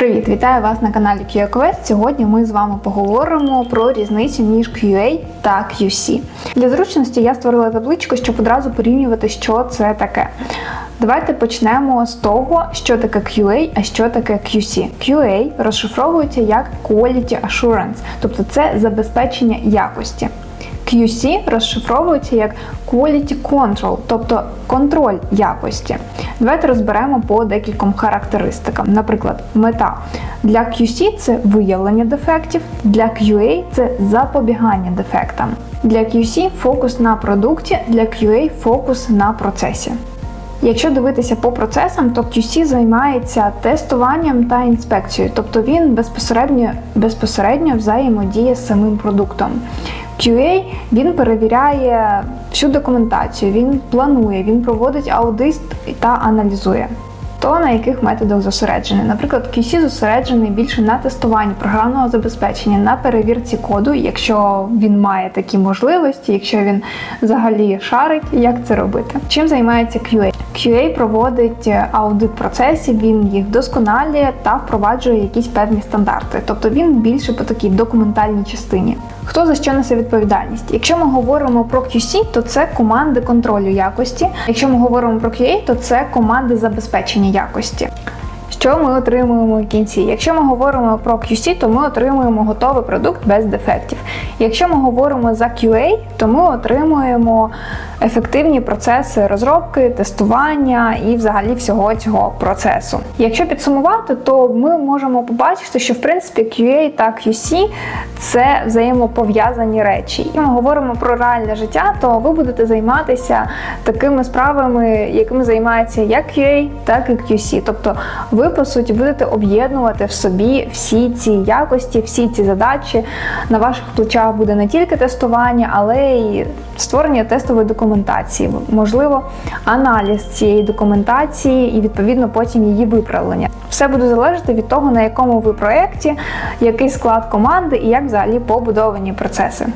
Привіт, вітаю вас на каналі QA Сьогодні ми з вами поговоримо про різницю між QA та QC. Для зручності я створила табличку, щоб одразу порівнювати, що це таке. Давайте почнемо з того, що таке QA, а що таке QC. QA розшифровується як Quality Assurance, тобто це забезпечення якості. QC розшифровується як Quality Control, тобто контроль якості. Давайте розберемо по декільком характеристикам. Наприклад, мета для QC це виявлення дефектів, для QA це запобігання дефектам. Для QC фокус на продукті, для QA фокус на процесі. Якщо дивитися по процесам, то QC займається тестуванням та інспекцією, тобто він безпосередньо, безпосередньо взаємодіє з самим продуктом. QA він перевіряє всю документацію, він планує, він проводить аудит та аналізує. То на яких методах зосереджений? Наприклад, QC зосереджений більше на тестуванні програмного забезпечення, на перевірці коду, якщо він має такі можливості, якщо він взагалі шарить, як це робити. Чим займається QA? QA проводить аудит процесів, він їх вдосконалює та впроваджує якісь певні стандарти. Тобто він більше по такій документальній частині. Хто за що несе відповідальність? Якщо ми говоримо про QC, то це команди контролю якості. Якщо ми говоримо про QA, то це команди забезпечення якості. Що ми отримуємо в кінці? Якщо ми говоримо про QC, то ми отримуємо готовий продукт без дефектів. Якщо ми говоримо за QA, то ми отримуємо ефективні процеси розробки, тестування і взагалі всього цього процесу. Якщо підсумувати, то ми можемо побачити, що в принципі QA та QC це взаємопов'язані речі. Якщо ми говоримо про реальне життя, то ви будете займатися такими справами, якими займається як QA, так і QC. Тобто ви по суті будете об'єднувати в собі всі ці якості, всі ці задачі. На ваших плечах буде не тільки тестування, але й створення тестової документації, можливо, аналіз цієї документації і відповідно потім її виправлення. Все буде залежати від того, на якому ви проєкті, який склад команди і як взагалі побудовані процеси.